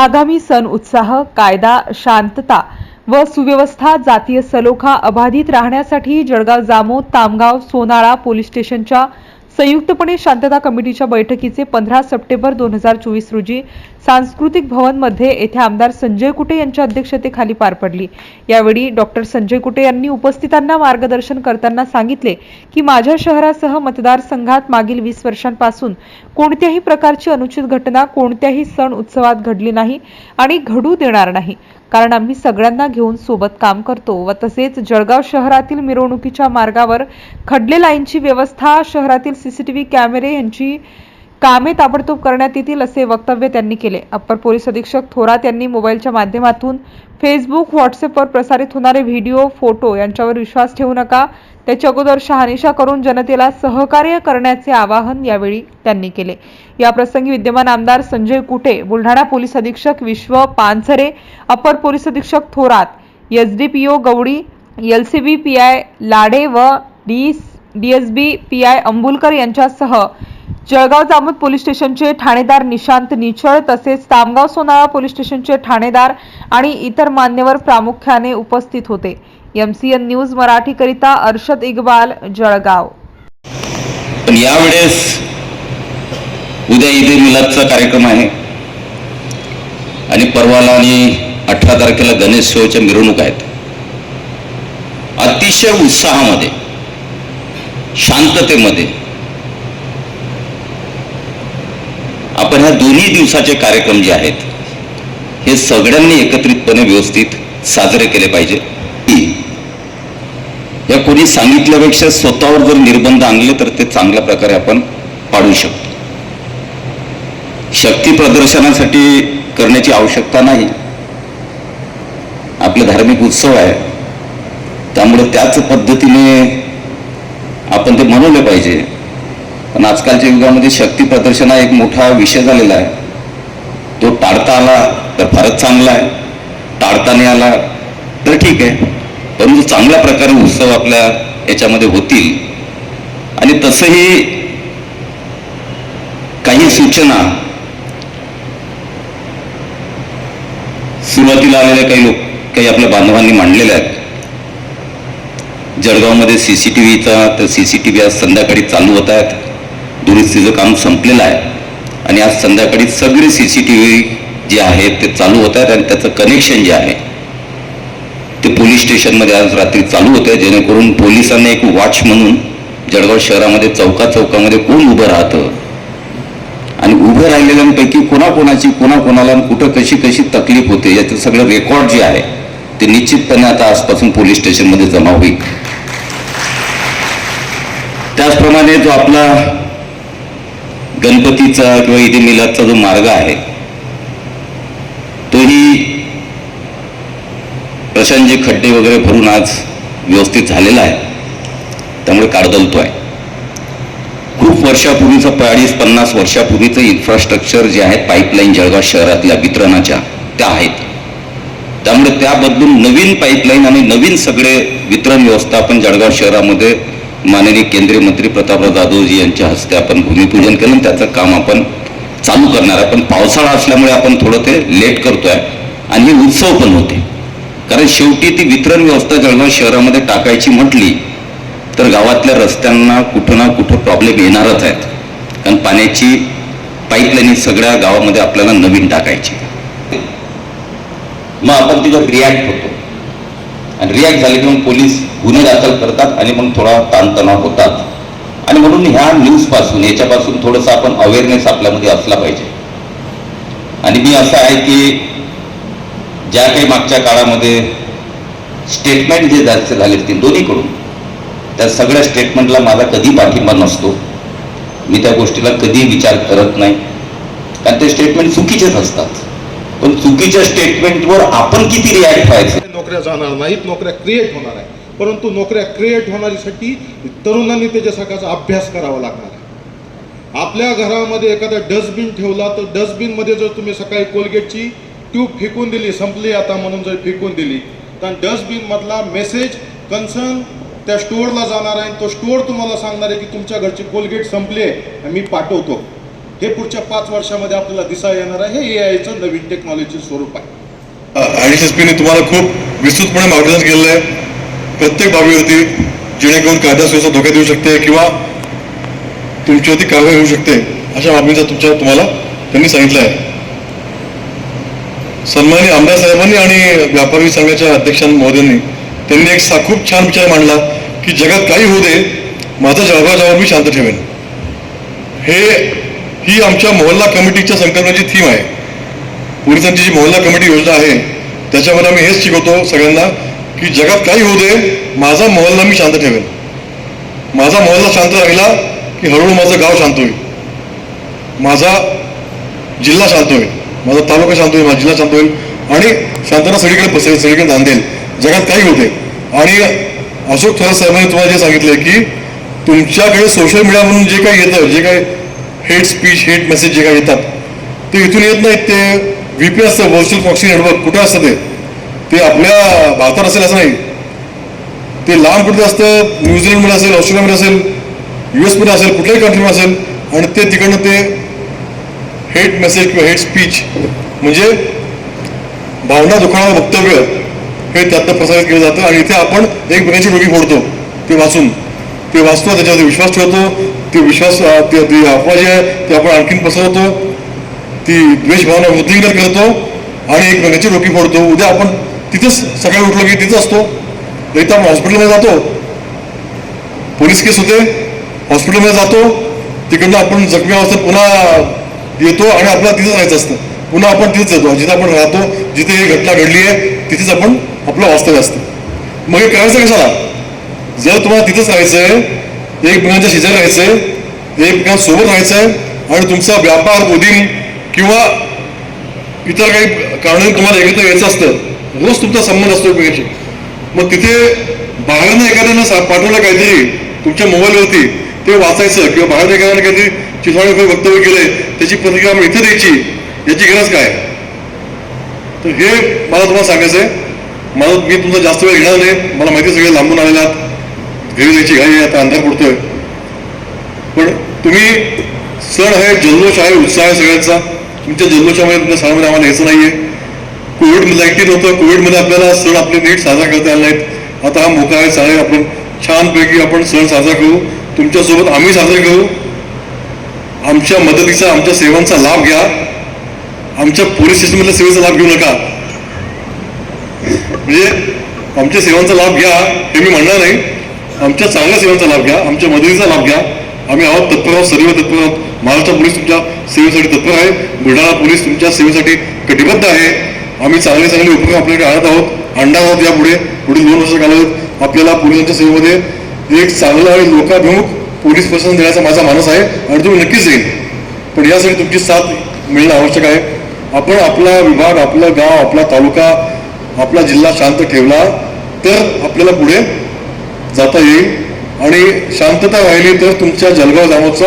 आगामी सण उत्साह कायदा शांतता व सुव्यवस्था जातीय सलोखा अबाधित राहण्यासाठी जळगाव जामोद तामगाव सोनाळा पोलीस स्टेशनच्या संयुक्तपणे शांतता कमिटीच्या बैठकीचे पंधरा सप्टेंबर दोन हजार चोवीस रोजी सांस्कृतिक भवनमध्ये येथे आमदार संजय कुटे यांच्या अध्यक्षतेखाली पार पडली. यावेळी डॉक्टर संजय कुटे यांनी उपस्थितांना मार्गदर्शन करताना सांगितले की माझ्या शहरासह मतदारसंघात मागील वीस वर्षांपासून कोणत्याही प्रकारची अनुचित घटना कोणत्याही सण उत्सवात घडली नाही आणि घडू देणार नाही. कारण आम्ही सगळ्यांना घेऊन सोबत काम करतो व तसेच जळगाव शहरातील मिरवणुकीच्या मार्गावर खडले लाईनची व्यवस्था शहरातील सीसीटीव्ही कॅमेरे यांची कामे ताबडतोब करण्यात येतील असे वक्तव्य त्यांनी केले. अप्पर पोलीस अधीक्षक थोरात यांनी मोबाईलच्या माध्यमातून फेसबुक व्हॉट्सअपवर प्रसारित होणारे व्हिडिओ फोटो यांच्यावर विश्वास ठेवू नका. त्याच्या अगोदर शहानिशा करून जनतेला सहकार्य करण्याचे आवाहन यावेळी त्यांनी केले. या प्रसंगी विद्यमान आमदार संजय कुटे बुलढाणा पोलीस अधीक्षक विश्व पानसरे अप्पर पोलीस अधीक्षक Thorat SDPO Gawadi LCB PI Lade व D DSB P I Ambulkar यांच्यासह जळगाव जामोद पोलीस स्टेशनचे ठाणेदार निशांत निचळ तसेच तामगाव सोनाळा पोलीस स्टेशनचे ठाणेदार आणि इतर मान्यवर प्रामुख्याने उपस्थित होते. एमसीएन न्यूज मराठीकरिता अर्षद इक्बाल जळगाव. पण यावेळेस उद्या ईद मिलादचा कार्यक्रम आहे. आणि परवाला आणि अठरा तारखेला गणेशोत्सवाच्या मिरवणूक आहेत. अतिशय उत्साहामध्ये शांततेमध्ये. आपण ह्या दोन्ही दिवसाचे कार्यक्रम जे आहेत हे सगळ्यांनी एकत्रितपणे व्यवस्थित साजरे केले पाहिजे. या कोणी सांगितल्यापेक्षा स्वतःवर जर निर्बंध आणले तर ते चांगल्या प्रकारे आपण पाडू शकतो. शक्ती प्रदर्शनासाठी करण्याची आवश्यकता नाही. आपले धार्मिक उत्सव आहे. त्यामुळे त्याच पद्धतीने आपण ते म्हणवलं पाहिजे. पण आजकालच्या युगामध्ये शक्ती प्रदर्शन हा एक मोठा विषय झालेला आहे. तो टाळता आला तर फारच चांगला आहे. टाळता नाही आला तर ठीक आहे. परंतु चांगल्या प्रकारे उत्सव आपल्या याच्यामध्ये होतील. आणि तसंही काही सूचना. सुरुवातीला आलेल्या काही लोक काही आपल्या बांधवांनी मांडलेल्या आहेत. जळगावमध्ये सी सी टी व्हीचा तर सी सी टी व्ही आज संध्याकाळी चालू होत आहेत. दुरुस्तीचं काम संपलेलं आहे. आणि आज संध्याकाळी सगळे C C T V J आहेत ते चालू होत आहेत आणि त्याचं कनेक्शन जे आहे ते पोलीस स्टेशनमध्ये आज रात्री चालू होते जेणेकरून पोलिसांना एक वॉच म्हणून जळगाव शहरामध्ये चौका चौकामध्ये कोण उभं राहतं? आणि उभं राहिलेल्यांपैकी कोणाकोणाची कोणाकोणाला कुठं कशी कशी तकलीफ होते याचं सगळं रेकॉर्ड जे आहे ते निश्चितपणे आता आजपासून पोलीस स्टेशनमध्ये जमा होईल. त्याचप्रमाणे जो आपला गणपतीचा किंवा इथे मिलादचा जो मार्ग आहे तोही प्रशांतजी खड्डे वगैरे भरून आज व्यवस्थित झालेला आहे. त्यामुळे काढदलतो आहे खूप वर्षापूर्वीचं चाळीस पन्नास वर्षापूर्वीचं इन्फ्रास्ट्रक्चर जे आहे पाईपलाईन जळगाव शहरातल्या वितरणाच्या त्या आहेत. त्यामुळे त्या बदलून नवीन पाईपलाईन आणि नवीन सगळे वितरण व्यवस्थापन जळगाव शहरामध्ये माननीय केंद्रीय मंत्री प्रतापराव जाधवजी यांच्या हस्ते आपण भूमिपूजन केलं आणि त्याचं काम आपण चालू करणार आहे. पण पावसाळा असल्यामुळे आपण थोडं ते लेट करतोय आणि हे उत्सव पण होते. कारण शेवटी ती वितरण व्यवस्था जळगाव शहरामध्ये टाकायची म्हटली तर गावातल्या रस्त्यांना कुठं ना कुठं प्रॉब्लेम येणारच आहेत. कारण पाण्याची पाईपलाईन सगळ्या गावामध्ये आपल्याला नवीन टाकायची. मग आपण तिथं रिॲक्ट होतो. आणि रिॲक्ट झाले की मग पोलीस गुन्हे दाखल करतात आणि मग थोडा ताणतणाव होतात. आणि म्हणून ह्या न्यूजपासून याच्यापासून थोडंसं आपण अवेअरनेस आपल्यामध्ये असला पाहिजे. आणि मी असं आहे की ज्या काही मागच्या काळामध्ये स्टेटमेंट जे जास्त झाले ते दोन्हीकडून त्या सगळ्या स्टेटमेंटला माझा कधी पाठिंबा नसतो. मी त्या गोष्टीला कधी विचार करत नाही. कारण ते स्टेटमेंट चुकीचेच असतात. पण चुकीच्या स्टेटमेंटवर आपण किती रिॲक्ट व्हायचं? नोकऱ्या जाणार नाहीत नोकऱ्या क्रिएट होणार आहे परंतु नोकऱ्या क्रिएट होण्यासाठी तरुणांनी त्याच्यासारखाचा अभ्यास करावा लागणार आहे. आपल्या घरामध्ये एखादा डस्टबिन ठेवला तर डस्टबिनमध्ये जर तुम्ही सकाळी कोलगेटची ट्यूब फेकून दिली संपली आता म्हणून जर फेकून दिली तर डस्टबिनमधला मेसेज कन्सर्न त्या स्टोअरला जाणार आहे तो स्टोअर तुम्हाला सांगणार आहे की तुमच्या घरची कोलगेट संपली आहे आणि मी पाठवतो. हे पुढच्या पाच वर्षामध्ये आपल्याला दिसा येणार आहे. हे ए आयचं नवीन टेक्नॉलॉजी स्वरूप आहे. आणि तुम्हाला खूप विस्तृतपणे मार्गदर्शन केलेलं आहे. प्रत्येक बाबीवरती जेणेकरून कायदा सुव्यवस्था धोका देऊ शकते किंवा तुमच्यावरती कारवाई होऊ शकते अशा बाबींचा तुमच्या तुम्हाला त्यांनी सांगितलं आहे. सन्मानी आमदार साहेबांनी आणि व्यापारी संघाच्या अध्यक्ष महोदयांनी त्यांनी एक सा- खूप छान विचार मांडला की जगात काही होऊ दे माझा जळगाव जाऊन मी शांत ठेवेन. हे ही आमच्या मोहल्ला कमिटीच्या संकल्पनेची थीम आहे. पोलिसांची जी मोहल्ला कमिटी योजना आहे त्याच्यामध्ये आम्ही हेच शिकवतो सगळ्यांना की जगात काही होऊ दे माझा मोहल्ला मी शांत ठेवेन. माझा मोहल्ला शांत राहिला की हळूहळू माझं गाव शांत होईल. माझा जिल्हा शांत होईल. माझा तालुका शांत होईल माझा जिल्हा शांत होईल. आणि शांतता सगळीकडे पसरेल सगळीकडे नांदेल जगात काही होते आणि अशोक थोरात साहेबांनी तुम्हाला जे सांगितलं की तुमच्याकडे सोशल मीडिया म्हणून जे काही येतं जे काही हेट स्पीच हेट मेसेज जे काही येतात ते इथून येत नाहीत ते व्ही पी असतं व्हर्च्युअल प्रॉक्सी नेटवर्क कुठं असतं ते? ते आपल्या भारतात असेल असं नाही. ते लांब कुठे असतं? न्यूझीलंडमध्ये असेल ऑस्ट्रेलियामध्ये असेल यू एसमध्ये असेल कुठल्याही कंट्रीमध्ये असेल आणि ते तिकडनं ते हेट मेसेज किंवा हेट स्पीच म्हणजे भावना दुखावणारं वक्तव्य हे त्यातनं प्रसारित केलं जातं आणि इथे आपण एक बऱ्याची डोकी फोडतो ते वाचून. ते वाचतो त्याच्यावरती विश्वास ठेवतो ते विश्वास ते अफवा जी आहे ते आपण आणखीन पसरवतो ती द्वेष भावना वृद्धिंगत करतो आणि एकमेकांची डोकी फोडतो. उद्या आपण तिथंच सकाळी उठलो की तिथं असतो. नाही तर आपण हॉस्पिटलमध्ये जातो. पोलीस केस होते. हॉस्पिटलमध्ये जातो. तिकडनं आपण जखमी अवस्थेत पुन्हा येतो आणि आपल्याला तिथंच राहायचं असतं. पुन्हा आपण तिथेच जातो. जिथे आपण राहतो जिथे ही घटना घडली आहे तिथेच आपण आपलं वास्तव्य असतं. मग हे करायचं कशाला? जर तुम्हाला तिथंच राहायचं आहे एकमेकांच्या शेजारी राहायचंय एकमेकांसोबत आहे आणि तुमचा व्यापार उदीम किंवा इतर काही कारण तुम्हाला एकत्र यायचं असतं रोज तुमचा संबंध असतो एकमेकांशी मग तिथे बाहेरनं एखाद्यानं सा- पाठवलं काहीतरी तुमच्या मोबाईलवरती ते वाचायचं किंवा बाहेर एखाद्याने काहीतरी चिथावणी वक्तव्य केलंय त्याची प्रतिक्रिया आपण इथे द्यायची. याची गरज काय? तर हे मला तुम्हाला सांगायचं आहे मला मी तुमचा जास्त वेळ घेणार नाही. मला माहिती सगळे लांबून आलेल्या घरी जायची घाई आहे आता अंधार पडतोय. पण तुम्ही सण आहे जल्लोष आहे उत्साह आहे सगळ्यांचा. तुमच्या जल्लोषामध्ये तुमच्या सणामध्ये आम्हाला यायचं नाहीये. कोविड नाईन्टीन होतं कोविडमध्ये आपल्याला सण आपले नीट साजरा करता आले नाहीत. आता हा मोका आहे चालेल आपण छानपैकी आपण सण साजरा करू. तुमच्यासोबत आम्ही साजरे करू. आमच्या मदतीचा आमच्या सेवांचा लाभ घ्या. आमच्या पोलीस स्टेशनमधल्या सेवेचा लाभ घेऊ नका. म्हणजे आमच्या सेवांचा लाभ घ्या हे मी म्हणणार नाही. आमच्या चांगल्या सेवांचा लाभ घ्या आमच्या मदतीचा लाभ घ्या. आम्ही आहोत तत्पर आहोत सर्व तत्पर आहोत. महाराष्ट्र पोलीस तुमच्या सेवेसाठी तत्पर आहे. बुलढाणा पोलीस तुमच्या सेवेसाठी कटिबद्ध आहे. आम्ही चांगले चांगले उपक्रम आपल्याकडे आणत आहोत. आणणार आहोत यापुढे. पुढील दोन वर्ष कालावधीत आपल्याला पोलिसांच्या सेवेमध्ये एक चांगला आणि लोकाभिमुख पोलीस प्रशासन देण्याचा माझा मानस आहे आणि तुम्ही नक्कीच येईल पण यासाठी तुमची साथ मिळणं आवश्यक आहे. आपण आपला विभाग आपलं गाव आपला तालुका आपला जिल्हा शांत ठेवला तर आपल्याला पुढे जाता येईल. आणि शांतता राहिली तर तुमच्या जलगाव जामोदचा